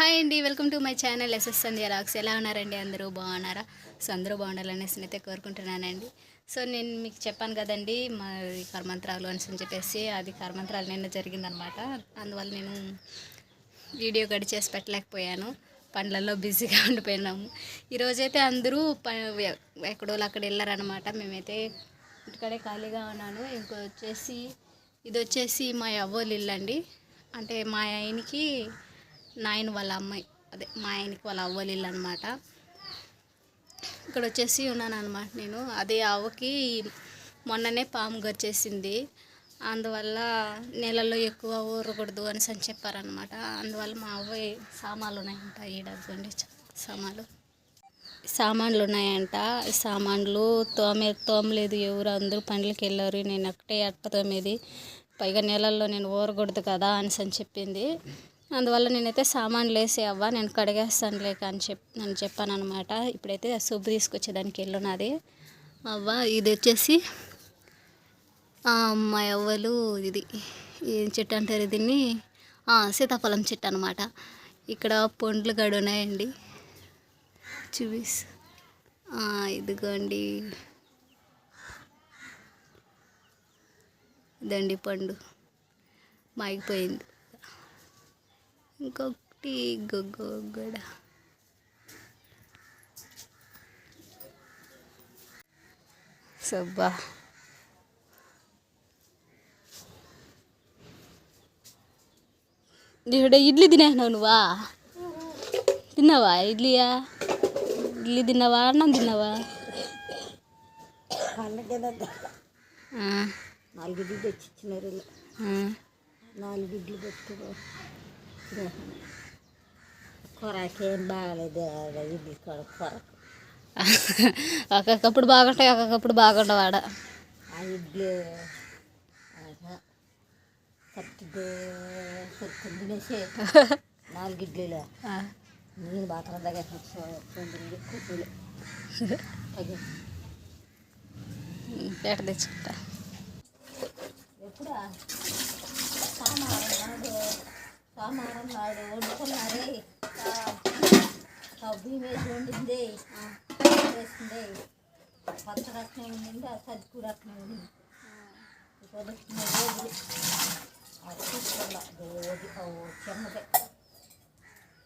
Hi అండి welcome to my channel SS Sandhya rocks. ఎలా ఉన్నారండి అందరూ? బాగున్నారా? సో అందరూ బాగుండాలనేసి అయితే కోరుకుంటున్నానండి. సో నేను మీకు చెప్పాను కదండి మా కర్మంత్రాలు అని చెప్పేసి అది కర్మంత్రాలు నిన్న జరిగిందనమాట. అందువల్ల నేను వీడియో గడిచేసి పెట్టలేకపోయాను. పండ్లలో బిజీగా ఉండిపోయినాము. ఈరోజైతే అందరూ ప ఎక్కడో అక్కడ వెళ్ళారనమాట. మేమైతే ఇంటికడే ఖాళీగా ఉన్నాను. ఇంకొచ్చేసి ఇది వచ్చేసి మా అవ్వోళ్ళు ఇల్లు అండి. అంటే మా ఆయనకి నాయన వాళ్ళ అమ్మాయి. అదే మా ఆయనకి వాళ్ళ అవ్వలిల్లు అనమాట ఇక్కడ వచ్చేసి ఉన్నాను అనమాట నేను. అదే అవ్వకి మొన్ననే పాము గరిచేసింది. అందువల్ల నీళ్ళల్లో ఎక్కువ ఊరకూడదు అని అని చెప్పారనమాట అందువల్ల మా అవ్వ సామాన్లు ఉన్నాయంట ఈడగండి సామాన్లు సామాన్లు. ఉన్నాయంట ఈ సామాన్లు తోమే తోమలేదు ఎవరు. అందరూ పనులకి వెళ్ళారు. నేను ఒకటే అట్ట తోమేది. పైగా నీళ్ళల్లో నేను ఊరకూడదు కదా అని అని చెప్పింది. అందువల్ల నేనైతే సామాన్లు వేసి అవ్వ నేను కడిగేస్తాను లేక అని చెప్ నేను చెప్పాను అనమాట ఇప్పుడైతే సబ్బు తీసుకొచ్చేదానికి వెళ్ళున్నది అవ్వ ఇది వచ్చేసి మా అవ్వలు ఇది ఏం చెట్టు అంటారు దీన్ని? సీతాఫలం చెట్టు అనమాట ఇక్కడ పండ్లు గడు ఉన్నాయండి. చూపిస్ ఇదిగోండి. ఇదండి పండు. మాగిపోయింది. ఇంకొకటి గొగ్గొగ్గడ సబ్బా. ఇక్కడ ఇడ్లీ తినేసినావు నువ్వా? తిన్నావా ఇడ్లీయా? ఇడ్లీ తిన్నావా? అన్నం తిన్నావా? నాలుగు ఇడ్లు తెచ్చి. ఆ. నాలుగు ఇడ్లు పెట్టుకో కూరకేం బాగాలేదు ఇడ్లీ కూర ఒక్కొక్కప్పుడు బాగుంటాయి ఒక్కొక్కప్పుడు బాగుండవు ఆడ. ఆ ఇడ్లీ నాలుగు ఇడ్లీలు. నేను బాగా దగ్గర కూతురు తగ్గి పేట తెచ్చుకుంటా? ఎప్పుడా? సోమవారం నాడు వండుకున్నారే వేసి వండింది వేసింది పచ్చ రకమే ఉండింది ఆ సజ్జు రకమే ఉండింది పొద్దున్న రోజులు అది తీసుకోలే రోజు చెమ్మదే.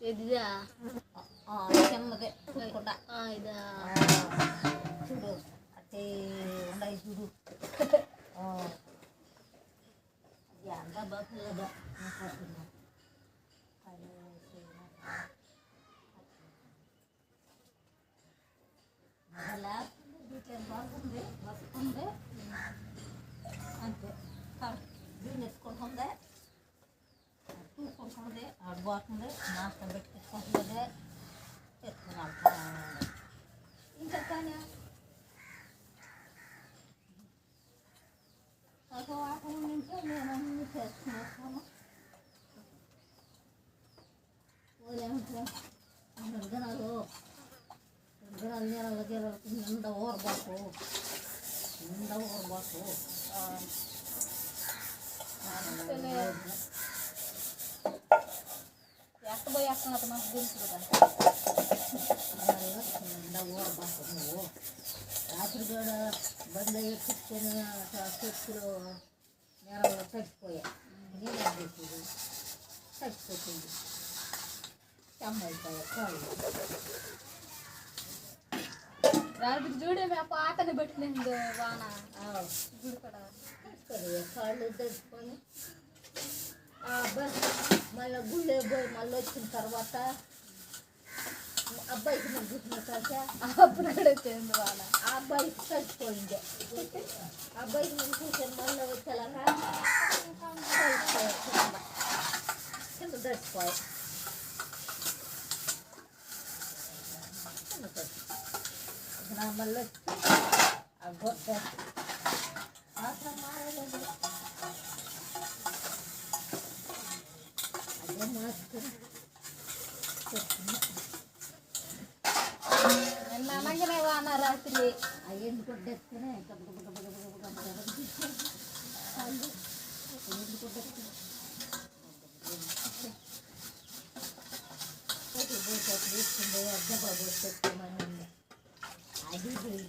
ఇదిదా చెమ్మదే చూడకుండా చూడు. అట్టే ఉన్నాయి చూడు ఆ. అది అంతా బాగా బాగుంది వస్తుంది అంతే దీన్ని ఎత్తుకుంటుంది చూసుకుంటుంది ఆడిపోతుంది నాశనం పెట్టుకుంటుంది. ఎత్తుకున్నా ఇంకా కానీ ఒక వాటర్ నుంచే నేను అన్ని చేసుకున్నాను ఓలేమంటే రెండు దినాలు రెండు దినాలు నీళ్ళ గీళ్ళకి నిండా ఊరబాకు. నిండా ఊరబాకు. మాకు తెలుసు కదా నిండా ఊరబాకు నువ్వు రాత్రి కూడా బండి ఎక్కించుకొని చెట్లు నేలలో తడిసిపోయా నీళ్ళు అడ్డేసింది తడిసిపోతుంది చెమ్మ అయిపోయా కాళ్ళు రాత్రి చూడే మా పాతని పెట్టింది వాన. గుడి కూడా కాళ్ళు తడిసిపోయి అబ్బాయి మళ్ళీ గుళ్ళే పోయి మళ్ళీ వచ్చిన తర్వాత అబ్బాయికి చూసిన తర్వాత అప్పుడు వచ్చింది వాన ఆ అబ్బాయికి తడిసిపోయింది అబ్బాయికి నేను చూసాను మళ్ళీ వచ్చేలాగా తడిసిపోయాయి కింద మళ్ళీ వచ్చి ఆ గొడ్డ మాత్రం మారలేదు అదే మార్చుకుని నిన్న అనగానే వాన రాత్రి అయ్యింది కొట్టేసుకుని గబ గబ గబ గబ గబ గబ గబ తీసి కాళ్ళు అయ్యింది కొట్టేసుకుని పోసేట్లు తీసుకుంటే డబ్బా పోసేసుకోమని ఉంది అది పోయి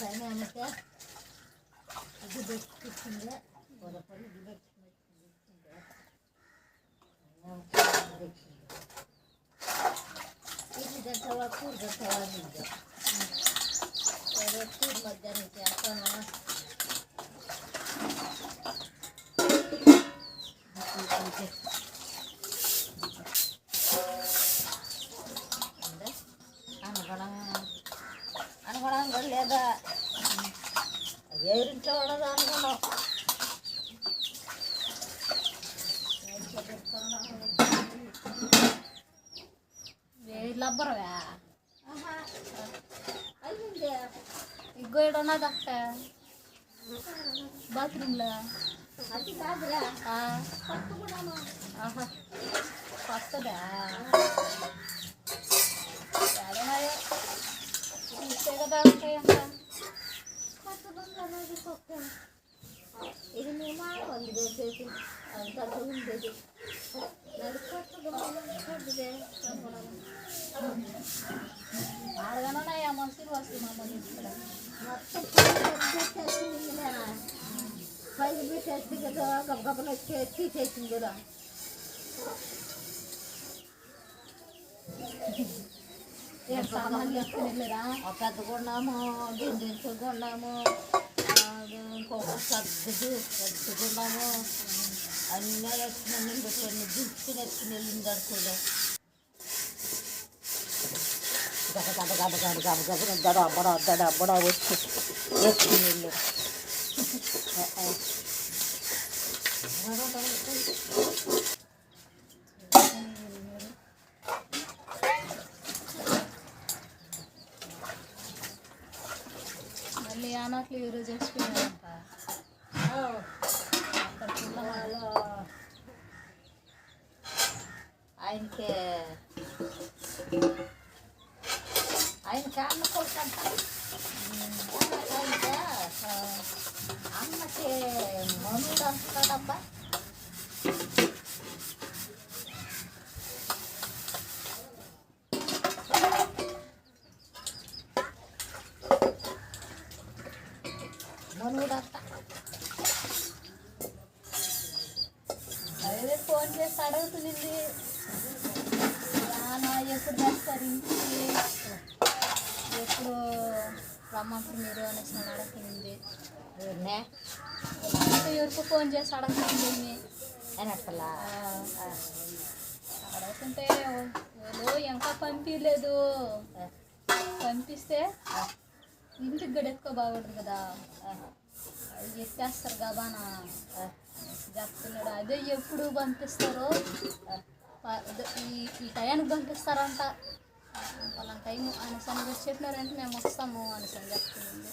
Ya. Ya. ini anaknya lagi bersih juga ya. walaupun juga ini dan sawakur dan sawani juga sawakur macam ini apa nama Anak orang, anak orang berlebar. ఎవరింట్లో ఉండదు అనుకున్నాం లబ్బరవా అయ్యింది ఇగ్గో ఇక్కడ ఉన్నది అక్క బాత్రూంలో అది కాదురా ఆ, పట్టుకున్నాను ఆహా కొత్తదా ఏడనాయో చూసే కదా ఉంటాయి అంత పట్టుకున్నాను కుక్క ఇది మేము వాళ్ళు చేసేసి అంత ఉండేది నడుపుకొట్టుకుంటే ఆడగానే ఆ మనుషులు వస్తుంది మమ్మల్ని ఇక్కడ మొత్తం పైకి పెట్టేసి కదా గబగబలు వచ్చి తీసేసింది కూడా ఏం సామాన్లు వేసుకుని వెళ్ళరా ఒక పెద్ద కొన్నాము దిండించు కొన్నాము ఇంకొక పెద్దది పెద్ద కొన్నాము అన్నీ వచ్చిన కొన్ని దించుకుని వచ్చిన వెళ్ళింది అనుకోలే గబ గబ గబ గబ గబ గబ దడ బడ దడ బడ వచ్చి వచ్చి వెళ్ళు మళ్ళీ ఆనాట్లు ఈరోజు వేసుకున్నారంట అక్కడ ఆయనకి ఆయన కాన్న కొడుకంట. ఆయనకి అమ్మకి మనుడు అంటున్నాడబ్బా మనుడు అంట అదే ఫోన్ చేసి అడుగుతుంది నాన్న ఎప్పుడు చేస్తారు ఇంటికి ఎప్పుడు రమ్మంటారు మీరు అనేసి నన్ను అడుగుతుంది ఎవరికి ఫోన్ చేసి అడుగుతుంది అనట్లా అడుగుతుంటే ఇంకా పంపించలేదు పంపిస్తే ఇంటికి గడెత్తుకో బాగుంటుంది కదా అది కదా గబానా చెప్తున్నాడు. అదే ఎప్పుడు పంపిస్తారో ఈ ఈ టయానికి పంపిస్తారంట. పలానా టైం అనేసి అని చెప్పినారంటే మేము వస్తాము అనేసి అని చెప్తుంది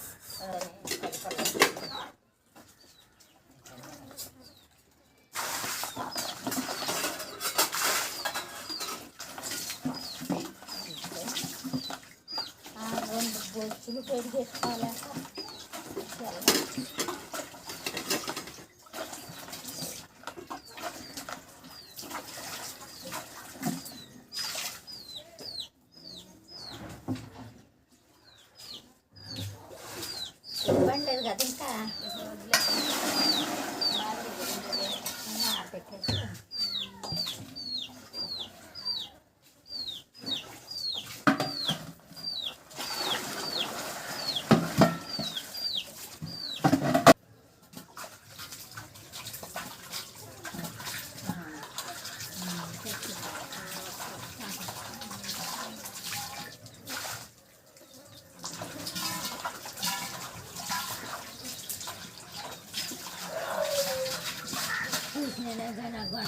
రెండు బొచ్చులు పెడి చేసుకోలేక ఇవ్వండి కదా ఇంకా పెట్టేసి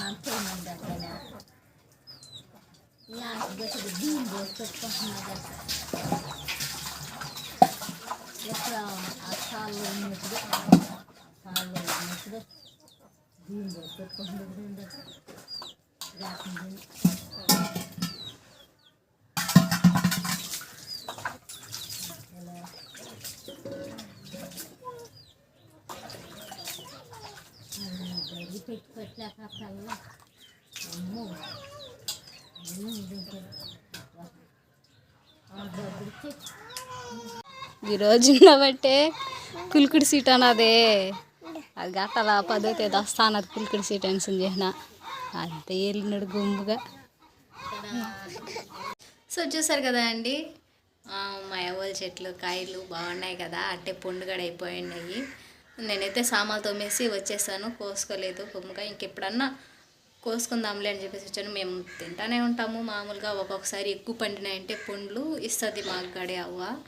చూసినా కానీ గుణం పోయింది ఈ ఆకుగడ్డ బియ్యం పోసి పెట్టుకుంటున్నా ఎక్కడ ఆ సాల్లో ఉన్నప్పుడు సాల్లో ఉన్నప్పుడు బియ్యం పోసి పెట్టుకుంటున్నప్పుడు ఈ పెట్టి పెట్టలేక కల్లా అమ్మో. ఈరోజు ఉండబట్టే కులికుడి సీట్ అన్నదే. అది గట్టల పద్ధతి అన్నది కుల్కుడి సీట్ అని చేసిన అంతే వెళ్ళినాడు గుంపుగా సో చూసారు కదా అండి? మా ఎవరి చెట్లు కాయలు బాగున్నాయి కదా. అట్టే పండుగడ అయిపోయినాయి నేనైతే సామాన్లు తోమేసి వచ్చేసాను. కోసుకోలేదు కొమ్ముగా. ఇంకెప్పుడన్నా కోసుకుందాంలే అని చెప్పేసి వచ్చాను. మేము తింటానే ఉంటాము. మామూలుగా ఒక్కొక్కసారి ఎక్కువ పండినాయంటే పండ్లు ఇస్తుంది మా గడే అవ్వ.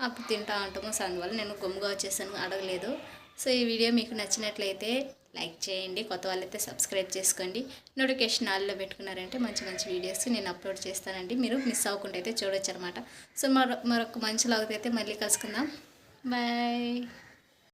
అప్పుడు తింటా ఉంటాము. సో అందువల్ల నేను గుమ్ముగా వచ్చేసాను. అడగలేదు. సో ఈ వీడియో మీకు నచ్చినట్లయితే లైక్ చేయండి. కొత్త వాళ్ళైతే సబ్స్క్రైబ్ చేసుకోండి. నోటిఫికేషన్ ఆల్లో పెట్టుకున్నారంటే మంచి మంచి వీడియోస్ నేను అప్లోడ్ చేస్తానండి. మీరు మిస్ అవ్వకుండా అయితే చూడొచ్చు అనమాట సో మరొక మరొక మంచి లాగితే మళ్ళీ కలుసుకుందాం. బాయ్.